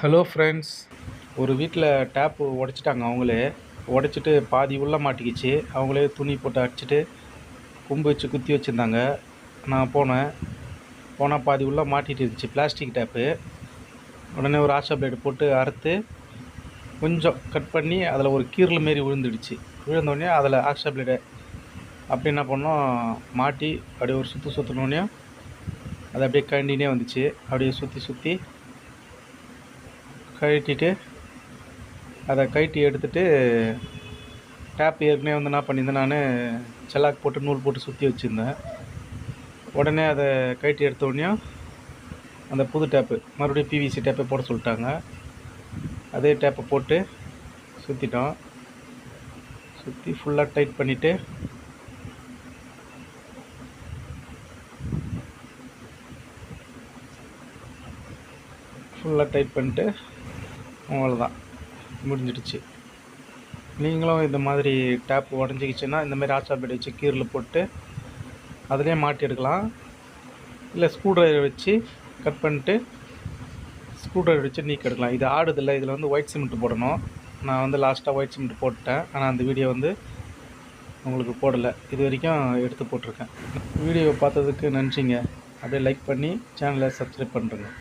Hello friends ஒரு வீட்டில் tape உடச்சிட்டாங்க அவங்களே. உடச்சிட்டு பாதி உள்ளே மாட்டிக்கிச்சு. அவங்களே துணி போட்டு அடிச்சிட்டு கும்பு வச்சு குத்தி வச்சுருந்தாங்க. நான் போனேன். போனால் பாதி உள்ளே மாட்டிகிட்டு இருந்துச்சு. பிளாஸ்டிக் டேப்பு உடனே ஒரு ஆஷா பிளேடு போட்டு அறுத்து கொஞ்சம் கட் பண்ணி அதில் ஒரு கீரல் மாரி விழுந்துடுச்சு. விழுந்தோடனே அதில் ஆஷா பிளேடை அப்படி என்ன பண்ணோம்? மாட்டி அப்படியே ஒரு சுற்று சுற்றினோடனே அது அப்படியே கண்டினே வந்துச்சு. அப்படியே சுற்றி சுற்றி கழட்டிட்டு அதை கழட்டி எடுத்துகிட்டு டேப் ஏற்கனவே வந்து என்ன பண்ணியிருந்தேன். நான் செல்லாக் போட்டு நூல் போட்டு சுற்றி வச்சுருந்தேன். உடனே அதை கழட்டி எடுத்த உடனே அந்த புது டேப்பு மறுபடியும் பிவிசி டேப்பை போட சொல்லிட்டாங்க. அதே டேப்பை போட்டு சுற்றிட்டோம் சுற்றி ஃபுல்லாக டைட் பண்ணிவிட்டு ஃபுல்லாக டைட் பண்ணிட்டு அவ்வளோதான் முடிஞ்சிடுச்சு. நீங்களும் இந்த மாதிரி டேப் உடஞ்சிக்கிச்சின்னா இந்த மாதிரி ஆச்சா வச்சு கீரில் போட்டு அதிலே மாட்டி எடுக்கலாம். இல்லை ஸ்க்ரூ ட்ரைவர் வச்சு கட் பண்ணிட்டு ஸ்க்ரூ ட்ரைவர் வச்சு நீக்க எடுக்கலாம். இது ஆடுதில்லை இதில் வந்து ஒயிட் சிமெண்ட் போடணும். நான் வந்து லாஸ்ட்டாக ஒயிட் சிமெண்ட் போட்டேன். ஆனால் அந்த வீடியோ வந்து உங்களுக்கு போடலை. இது வரைக்கும் எடுத்து போட்டிருக்கேன். வீடியோ பார்த்ததுக்கு நன்றிங்க. அப்படியே லைக் பண்ணி சேனலை சப்ஸ்கிரைப் பண்ணுறேங்க